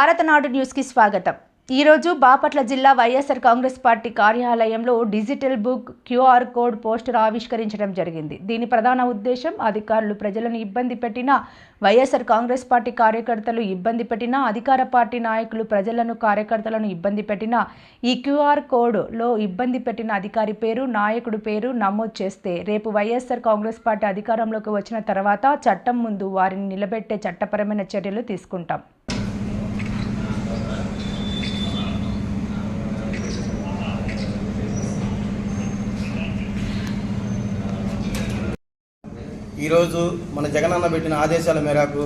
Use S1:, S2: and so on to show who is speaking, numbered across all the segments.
S1: భారతనాడు న్యూస్కి స్వాగతం. ఈరోజు బాపట్ల జిల్లా వైఎస్ఆర్ కాంగ్రెస్ పార్టీ కార్యాలయంలో digital book QR code poster ఆవిష్కరించడం జరిగింది. దీని ప్రధాన ఉద్దేశం అధికారులు ప్రజలను ఇబ్బంది పెట్టినా వైఎస్ఆర్ కాంగ్రెస్ పార్టీ కార్యకర్తలు ఇబ్బంది పెట్టినా అధికార పార్టీ నాయకులు ప్రజలను కార్యకర్తలను ఇబ్బంది పెట్టినా ఈ క్యూఆర్ కోడ్లో ఇబ్బంది పెట్టిన అధికారి పేరు నాయకుడు పేరు నమోదు చేస్తే రేపు వైఎస్ఆర్ కాంగ్రెస్ పార్టీ అధికారంలోకి వచ్చిన తర్వాత చట్టం ముందు వారిని నిలబెట్టే చట్టపరమైన చర్యలు తీసుకుంటాం.
S2: ఈరోజు మన జగనన్న పెట్టిన ఆదేశాల మేరకు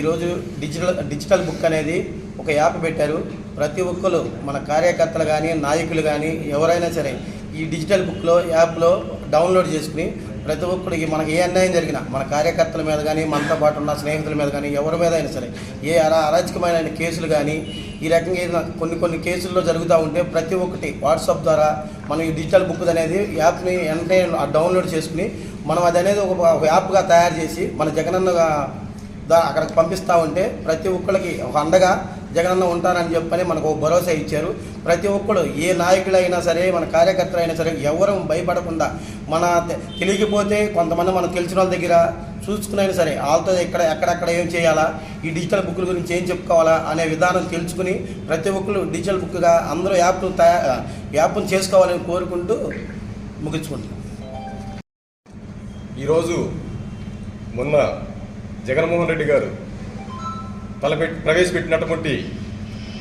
S2: ఈరోజు డిజిటల్ డిజిటల్ బుక్ అనేది ఒక యాప్ పెట్టారు. ప్రతి ఒక్కరు మన కార్యకర్తలు కానీ నాయకులు కానీ ఎవరైనా సరే ఈ డిజిటల్ బుక్లో యాప్లో డౌన్లోడ్ చేసుకుని ప్రతి ఒక్కరికి మనకి ఏ అన్యాయం జరిగినా మన కార్యకర్తల మీద కానీ మనతో పాటు ఉన్న స్నేహితుల మీద కానీ ఎవరి మీద అయినా సరే ఏ అరా అరాచకమైన కేసులు కానీ ఈ రకంగా ఏదైనా కొన్ని కొన్ని కేసుల్లో జరుగుతూ ఉంటే ప్రతి ఒక్కటి వాట్సాప్ ద్వారా మనం ఈ డిజిటల్ బుక్ అనేది యాప్ని వెంటనే డౌన్లోడ్ చేసుకుని మనం అది అనేది ఒక యాప్గా తయారు చేసి మన జగనన్న దా అక్కడికి పంపిస్తూ ఉంటే ప్రతి ఒక్కరికి ఒక అండగా జగనన్న ఉంటారని చెప్పని మనకు ఒక భరోసా ఇచ్చారు. ప్రతి ఒక్కరు ఏ నాయకులైనా సరే మన కార్యకర్తలు అయినా సరే ఎవరూ భయపడకుండా మన తెలియకపోతే కొంతమంది మనకు తెలిసిన వాళ్ళ దగ్గర చూసుకునైనా సరే వాళ్ళతో ఎక్కడ ఎక్కడెక్కడ ఏం చేయాలా ఈ డిజిటల్ బుక్ల గురించి ఏం చెప్పుకోవాలా అనే విధానం తెలుసుకుని ప్రతి ఒక్కరు డిజిటల్ బుక్గా అందరూ యాప్ తయా యాప్ను చేసుకోవాలని కోరుకుంటూ ముగించుకుంటున్నాం.
S3: ఈరోజు మొన్న జగన్మోహన్ రెడ్డి గారు తలపెట్టి ప్రవేశపెట్టినటువంటి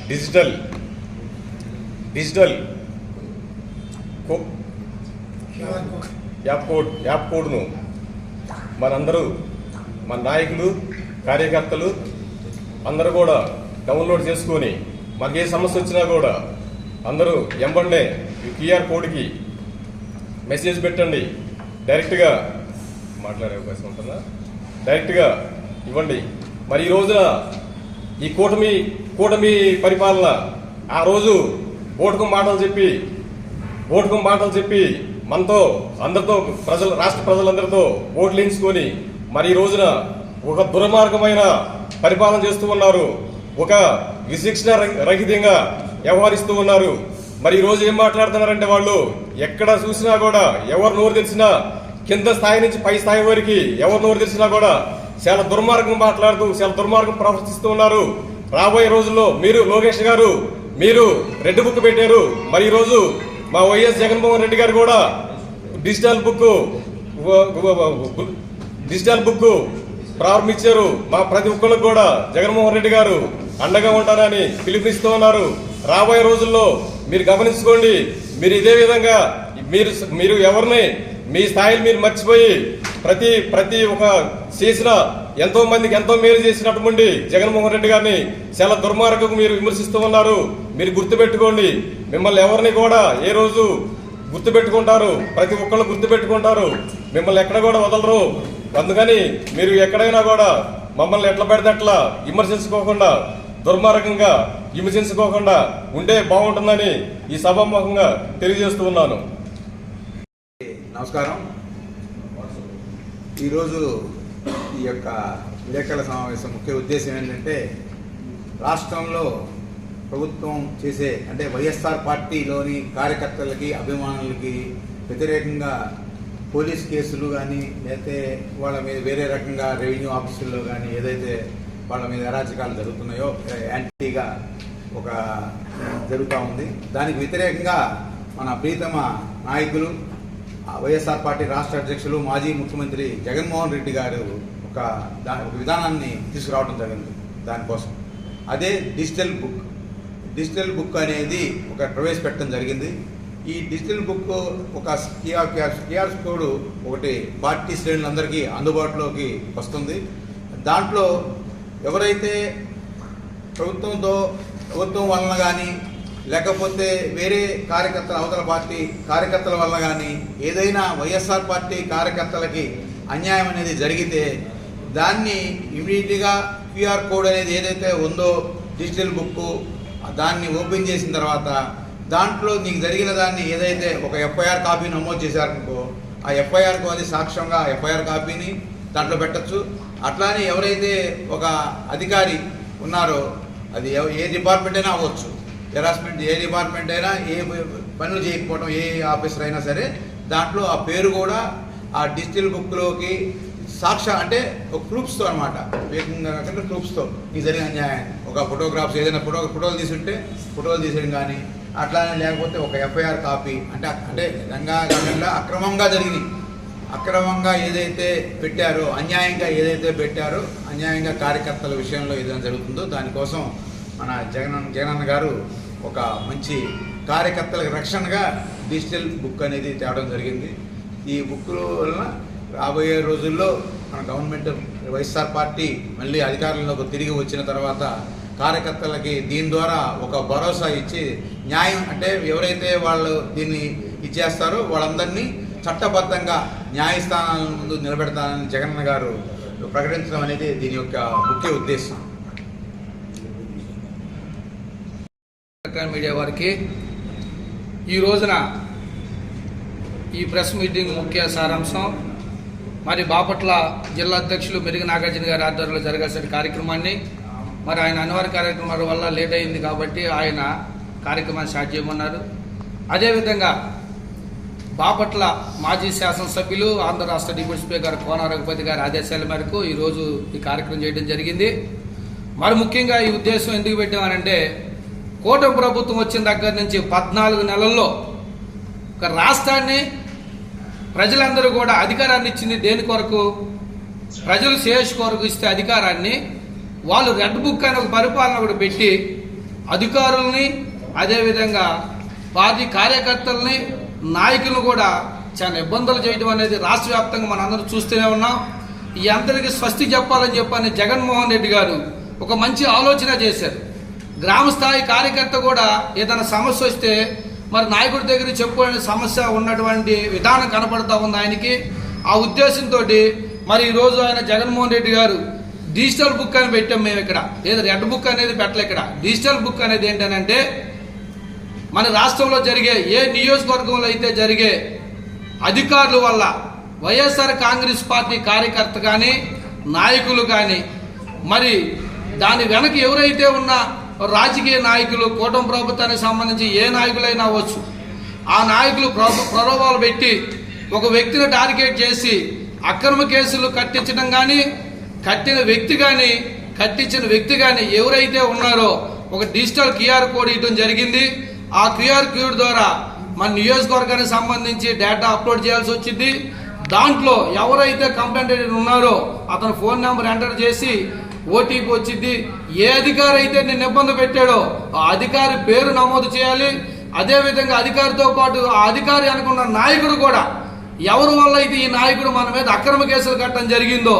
S3: digital digital co- app code app కోడ్ను మనందరూ మన నాయకులు కార్యకర్తలు అందరూ కూడా డౌన్లోడ్ చేసుకొని మనకి ఏ సమస్య వచ్చినా కూడా అందరూ ఎంబండే ఈ క్యూఆర్ కోడ్కి మెసేజ్ పెట్టండి. డైరెక్ట్గా మాట్లాడే అవకాశం ఉంటుందా? డైరెక్ట్గా ఇవ్వండి. మరి ఈ రోజున ఈ కూటమి కూటమి పరిపాలన ఆ రోజు ఓటుకు మాటలు చెప్పి ఓటుకు మాటలు చెప్పి మనతో అందరితో ప్రజలు రాష్ట్ర ప్రజలందరితో ఓట్లు ఎంచుకొని మరి ఈ రోజున ఒక దుర్మార్గమైన పరిపాలన చేస్తూ ఉన్నారు. ఒక విశిక్షణ రహితంగా వ్యవహరిస్తూ ఉన్నారు. మరి ఈ రోజు ఏం మాట్లాడుతున్నారంటే వాళ్ళు ఎక్కడ చూసినా కూడా ఎవరు నోరు తెలిసినా కింద స్థాయి నుంచి పై స్థాయి వరకు ఎవరు నోరు తెలిసినా కూడా చాలా దుర్మార్గం మాట్లాడుతూ చాలా దుర్మార్గం ప్రవర్తిస్తూ ఉన్నారు. రాబోయే రోజుల్లో మీరు లోకేష్ గారు మీరు రెడ్ బుక్ పెట్టారు. మరి ఈ రోజు మా వైఎస్ జగన్మోహన్ రెడ్డి గారు కూడా డిజిటల్ బుక్ డిజిటల్ బుక్ ప్రారంభించారు. మా ప్రతి ఒక్కరికి కూడా జగన్మోహన్ రెడ్డి గారు అండగా ఉంటారని పిలుపునిస్తూ ఉన్నారు. రాబోయే రోజుల్లో మీరు గమనించుకోండి. మీరు ఇదే విధంగా మీరు మీరు ఎవరిని మీ స్థాయిని మీరు మర్చిపోయి ప్రతి ప్రతి ఒక చేసిన ఎంతో మందికి ఎంతో మేలు చేసినటువంటి జగన్మోహన్ రెడ్డి గారిని చాలా దుర్మార్గకు మీరు విమర్శిస్తూ ఉన్నారు. మీరు గుర్తుపెట్టుకోండి మిమ్మల్ని ఎవరిని కూడా ఏ రోజు గుర్తుపెట్టుకుంటారు ప్రతి ఒక్కళ్ళు గుర్తుపెట్టుకుంటారు. మిమ్మల్ని ఎక్కడ కూడా వదలరు. అందుకని మీరు ఎక్కడైనా కూడా మమ్మల్ని ఎట్లా పెడితే అట్లా విమర్శించుకోకుండా దుర్మార్గంగా విమర్శించుకోకుండా ఉంటే బాగుంటుందని ఈ సభాముఖంగా తెలియజేస్తూ ఉన్నాను.
S4: నమస్కారం. ఈరోజు ఈ యొక్క విలేకరుల సమావేశం ముఖ్య ఉద్దేశం ఏంటంటే రాష్ట్రంలో ప్రభుత్వం చేసే అంటే వైఎస్ఆర్ పార్టీలోని కార్యకర్తలకి అభిమానులకి వ్యతిరేకంగా పోలీస్ కేసులు కానీ లేకపోతే వాళ్ళ మీద వేరే రకంగా రెవెన్యూ ఆఫీసుల్లో కానీ ఏదైతే వాళ్ళ మీద అరాచకాలు జరుగుతున్నాయో యాంటీగా ఒక జరుగుతూ ఉంది. దానికి వ్యతిరేకంగా మన ప్రీతమ నాయకులు వైఎస్ఆర్ పార్టీ రాష్ట్ర అధ్యక్షులు మాజీ ముఖ్యమంత్రి జగన్మోహన్ రెడ్డి గారు ఒక దా ఒక విధానాన్ని తీసుకురావడం జరిగింది దానికోసం. అదే డిజిటల్ బుక్. డిజిటల్ బుక్ అనేది ఒక ప్రవేశపెట్టడం జరిగింది. ఈ డిజిటల్ బుక్ ఒక కిఆర్ కిఆర్ కోడ్ ఒకటి పార్టీ శ్రేణులందరికీ అందుబాటులోకి వస్తుంది. దాంట్లో ఎవరైతే ప్రభుత్వంతో ప్రభుత్వం వలన కానీ లేకపోతే వేరే కార్యకర్తల అవతల పార్టీ కార్యకర్తల వల్ల కానీ ఏదైనా వైఎస్ఆర్ పార్టీ కార్యకర్తలకి అన్యాయం అనేది జరిగితే దాన్ని ఇమీడియట్గా క్యూఆర్ కోడ్ అనేది ఏదైతే ఉందో డిజిటల్ బుక్ దాన్ని ఓపెన్ చేసిన తర్వాత దాంట్లో నీకు జరిగిన దాన్ని ఏదైతే ఒక ఎఫ్ఐఆర్ కాపీ నమోదు చేశారనుకో ఆ ఎఫ్ఐఆర్కు అది సాక్ష్యంగా ఎఫ్ఐఆర్ కాపీని దాంట్లో పెట్టచ్చు. అట్లానే ఎవరైతే ఒక అధికారి ఉన్నారో అది ఏ డిపార్ట్మెంట్ అయినా అవ్వచ్చు. హెరాస్మెంట్ ఏ డిపార్ట్మెంట్ అయినా ఏ పనులు చేయకపోవడం ఏ ఆఫీసర్ అయినా సరే దాంట్లో ఆ పేరు కూడా ఆ డిజిటల్ బుక్లోకి సాక్ష అంటే ఒక ప్రూఫ్స్తో అనమాట వేగంగా కాకుండా ప్రూఫ్స్తో ఈ జరిగిన అన్యాయం. ఒక ఫోటోగ్రాఫ్స్ ఏదైనా ఫోటో ఫోటోలు తీసుంటే ఫోటోలు తీసేయడం కానీ అట్లానే లేకపోతే ఒక ఎఫ్ఐఆర్ కాపీ అంటే అంటే నిజంగా కాకుండా అక్రమంగా జరిగింది అక్రమంగా ఏదైతే పెట్టారో అన్యాయంగా ఏదైతే పెట్టారో అన్యాయంగా కార్యకర్తల విషయంలో ఏదైనా జరుగుతుందో దానికోసం మన జగన్ జగనన్న గారు ఒక మంచి కార్యకర్తలకు రక్షణగా డిజిటల్ బుక్ అనేది తేవడం జరిగింది. ఈ బుక్ వలన రాబోయే రోజుల్లో మన గవర్నమెంట్ వైఎస్ఆర్ పార్టీ మళ్ళీ అధికారంలోకి తిరిగి వచ్చిన తర్వాత కార్యకర్తలకి దీని ద్వారా ఒక భరోసా ఇచ్చి న్యాయం అంటే ఎవరైతే వాళ్ళు దీన్ని ఇచ్చేస్తారో వాళ్ళందరినీ చట్టబద్ధంగా న్యాయస్థానాల ముందు నిలబెడతానని జగన్ గారు ప్రకటించడం అనేది దీని యొక్క ముఖ్య ఉద్దేశం.
S5: ఎలక్ట్రానిక్ మీడియా వారికి ఈ రోజున ఈ ప్రెస్ మీటింగ్ ముఖ్య సారాంశం. మరి బాపట్ల జిల్లా అధ్యక్షులు మెరుగు నాగార్జున గారి ఆధ్వర్యంలో జరగాల్సిన కార్యక్రమాన్ని. మరి ఆయన అనివార్య కార్యక్రమాల వల్ల లేట్ అయింది కాబట్టి ఆయన కార్యక్రమాన్ని స్టార్ట్ చేయమన్నారు. అదేవిధంగా బాపట్ల మాజీ శాసనసభ్యులు ఆంధ్ర రాష్ట్ర డిప్యూటీ స్పీకర్ కోన రఘుపతి గారి ఆదేశాల మేరకు ఈరోజు ఈ కార్యక్రమం చేయడం జరిగింది. మరి ముఖ్యంగా ఈ ఉద్దేశం ఎందుకు పెట్టామనంటే కూటమి ప్రభుత్వం వచ్చిన దగ్గర నుంచి పద్నాలుగు నెలల్లో ఒక రాష్ట్రాన్ని ప్రజలందరూ కూడా అధికారాన్ని ఇచ్చింది దేని కొరకు? ప్రజలు శేష్ కొరకు ఇస్తే అధికారాన్ని. వాళ్ళు రెడ్ బుక్ అని ఒక పరిపాలన ఒకటి పెట్టి అధికారుల్ని అదేవిధంగా పార్టీ కార్యకర్తల్ని నాయకులను కూడా చాలా ఇబ్బందులు చేయడం అనేది రాష్ట్ర వ్యాప్తంగా మనందరం చూస్తూనే ఉన్నాం. ఈ అందరికీ స్వస్తి చెప్పాలని చెప్పని జగన్మోహన్ రెడ్డి గారు ఒక మంచి ఆలోచన చేశారు. గ్రామ స్థాయి కార్యకర్త కూడా ఏదైనా సమస్య వస్తే మరి నాయకుడి దగ్గర చెప్పుకోలేని సమస్య ఉన్నటువంటి విధానం కనపడతా ఉంది ఆయనకి. ఆ ఉద్దేశంతో మరి ఈరోజు ఆయన జగన్మోహన్ రెడ్డి గారు డిజిటల్ బుక్ అని పెట్టాం మేము ఇక్కడ. లేదా రెడ్ బుక్ అనేది పెట్టలే ఇక్కడ. డిజిటల్ బుక్ అనేది ఏంటనంటే మన రాష్ట్రంలో జరిగే ఏ నియోజకవర్గంలో అయితే జరిగే అధికారుల వల్ల వైఎస్ఆర్ కాంగ్రెస్ పార్టీ కార్యకర్త కానీ నాయకులు కానీ మరి దాని వెనక ఎవరైతే ఉన్న రాజకీయ నాయకులు కూటమి ప్రభుత్వానికి సంబంధించి ఏ నాయకులైనా అవ్వచ్చు. ఆ నాయకులు ప్రభ- ప్రలోభాలు పెట్టి ఒక వ్యక్తిని టార్గెట్ చేసి అక్రమ కేసులు కట్టించడం కానీ కట్టిన వ్యక్తి కానీ కట్టించిన వ్యక్తి కానీ ఎవరైతే ఉన్నారో ఒక డిజిటల్ క్యూఆర్ కోడ్ ఇవ్వడం జరిగింది. ఆ క్యూఆర్ కోడ్ ద్వారా మన నియోజకవర్గానికి సంబంధించి డేటా అప్లోడ్ చేయాల్సి వచ్చింది. దాంట్లో ఎవరైతే కంప్లైంట్ ఉన్నారో అతను ఫోన్ నెంబర్ ఎంటర్ చేసి ఓటీపీ వచ్చింది. ఏ అధికారి అయితే నిన్ను ఇబ్బంది పెట్టాడో ఆ అధికారి పేరు నమోదు చేయాలి. అదే విధంగా అధికారితో పాటు ఆ అధికారి అనుకున్న నాయకుడు కూడా ఎవరి వల్ల అయితే ఈ నాయకుడు మన మీద అక్రమ కేసులు కట్టడం జరిగిందో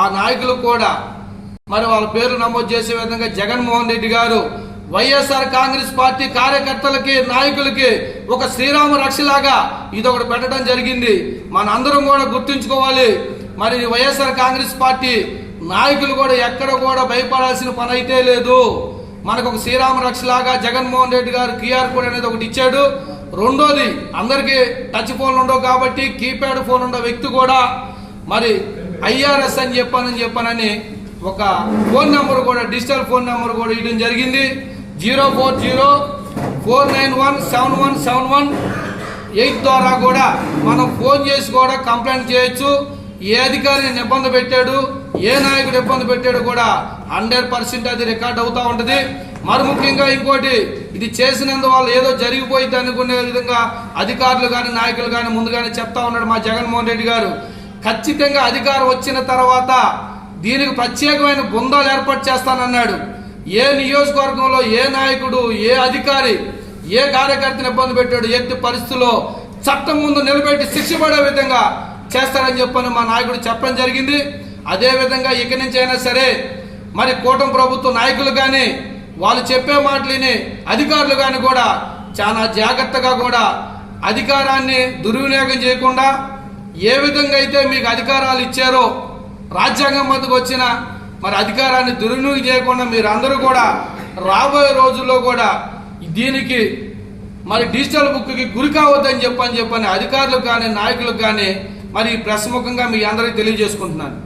S5: ఆ నాయకులు కూడా మరి వాళ్ళ పేరు నమోదు చేసే విధంగా జగన్మోహన్ రెడ్డి గారు వైఎస్ఆర్ కాంగ్రెస్ పార్టీ కార్యకర్తలకి నాయకులకి ఒక శ్రీరామ రక్షలాగా ఇది ఒకటి పెట్టడం జరిగింది. మన అందరం కూడా గుర్తుంచుకోవాలి. మరి వైఎస్ఆర్ కాంగ్రెస్ పార్టీ నాయకులు కూడా ఎక్కడ కూడా భయపడాల్సిన పని అయితే లేదు. మనకు ఒక శ్రీరామ రక్షలాగా జగన్మోహన్ రెడ్డి గారు క్యూఆర్ కోడ్ అనేది ఒకటి ఇచ్చాడు. రెండోది అందరికీ టచ్ ఫోన్లు ఉండవు కాబట్టి కీప్యాడ్ ఫోన్ ఉన్న వ్యక్తి కూడా మరి ఐఆర్ఎస్ అని చెప్పానని చెప్పానని ఒక ఫోన్ నెంబర్ కూడా డిజిటల్ ఫోన్ నెంబర్ కూడా ఇవ్వడం జరిగింది. Zero four zero four nine one seven one seven one eight ద్వారా కూడా మనం ఫోన్ చేసి కూడా కంప్లైంట్ చేయొచ్చు. ఏ అధికారిని ఇబ్బంది పెట్టాడు ఏ నాయకుడు ఇబ్బంది పెట్టాడు కూడా హండ్రెడ్ పర్సెంట్ అది రికార్డ్ అవుతా ఉంటుంది. మరి ముఖ్యంగా ఇంకోటి ఇది చేసినందు ఏదో జరిగిపోయింది అనుకునే విధంగా అధికారులు కానీ నాయకులు కానీ ముందుగానే చెప్తా ఉన్నాడు మా జగన్మోహన్ రెడ్డి గారు. ఖచ్చితంగా అధికారం వచ్చిన తర్వాత దీనికి ప్రత్యేకమైన బృందాలు ఏర్పాటు చేస్తానన్నాడు. ఏ నియోజకవర్గంలో ఏ నాయకుడు ఏ అధికారి ఏ కార్యకర్తను ఇబ్బంది పెట్టాడు ఎట్టి పరిస్థితుల్లో చట్టం ముందు నిలబెట్టి శిక్ష పడే విధంగా చేస్తారని చెప్పని మా నాయకుడు చెప్పడం జరిగింది. అదేవిధంగా ఇక నుంచి అయినా సరే మరి కూటమి ప్రభుత్వ నాయకులు కానీ వాళ్ళు చెప్పే మాటలని అధికారులు కానీ కూడా చాలా జాగ్రత్తగా కూడా అధికారాన్ని దుర్వినియోగం చేయకుండా ఏ విధంగా అయితే మీకు అధికారాలు ఇచ్చారో రాజ్యాంగం మధ్యకు వచ్చిన మరి అధికారాన్ని దుర్వినియోగం చేయకుండా మీరు కూడా రాబోయే రోజుల్లో కూడా దీనికి మరి డిజిటల్ బుక్కి గురి కావద్దని చెప్పని చెప్పని అధికారులకు కానీ నాయకులకు కానీ మరి ప్రసముఖంగా మీ అందరికీ తెలియజేసుకుంటున్నాను.